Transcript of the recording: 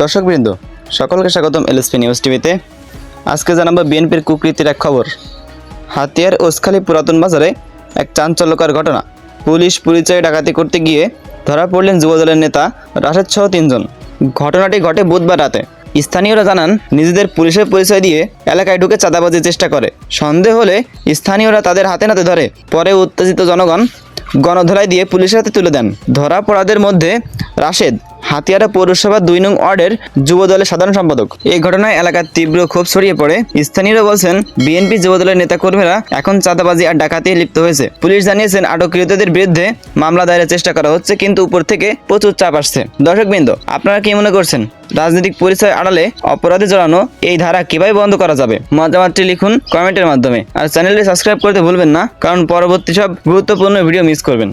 দর্শকবৃন্দ সকলকে স্বাগতম এলএসপি নিউজ টিভিতে আজকে জানাব বিএনপির কুকৃতির এক খবর। হাতিয়ার ওসখালী পুরাতন বাজারে এক চাঞ্চল্যকর ঘটনা। পুলিশ পরিচয় ডাকাতি করতে গিয়ে ধরা পড়লেন যুবদলের নেতা রাশেদ সহ তিনজন। ঘটনাটি ঘটে বুধবার রাতে। স্থানীয়রা জানান, নিজেদের পুলিশের পরিচয় দিয়ে এলাকায় ঢুকে চাঁদাবাজির চেষ্টা করে। সন্দেহ হলে স্থানীয়রা তাদের হাতে নাতে ধরে। পরে উত্তেজিত জনগণ গণধরাই দিয়ে পুলিশের হাতে তুলে দেন। ধরা পড়াদের মধ্যে রাশেদ হাতিয়ারা পৌরসভা দুই নং ওয়ার্ডের যুবদলের সাধারণ সম্পাদক। এই ঘটনায় এলাকার তীব্র ক্ষোভ ছড়িয়ে পড়ে। স্থানীয়রা বলছেন, বিএনপি যুব যুবদলের নেতাকর্মীরা এখন চাঁদাবাজি আর ডাকাতি লিপ্ত হয়েছে। পুলিশ জানিয়েছেন, আটককৃতদের বিরুদ্ধে মামলা দায়েরের চেষ্টা করা হচ্ছে, কিন্তু উপর থেকে প্রচুর চাপ আসছে। দর্শকবৃন্দ, আপনারা কি মনে করছেন, রাজনৈতিক পরিচয় আড়ালে অপরাধে জড়ানো এই ধারা কীভাবে বন্ধ করা যাবে? মতামতটি লিখুন কমেন্টের মাধ্যমে। আর চ্যানেলটি সাবস্ক্রাইব করতে ভুলবেন না, কারণ পরবর্তী সব গুরুত্বপূর্ণ ভিডিও মিস করবেন।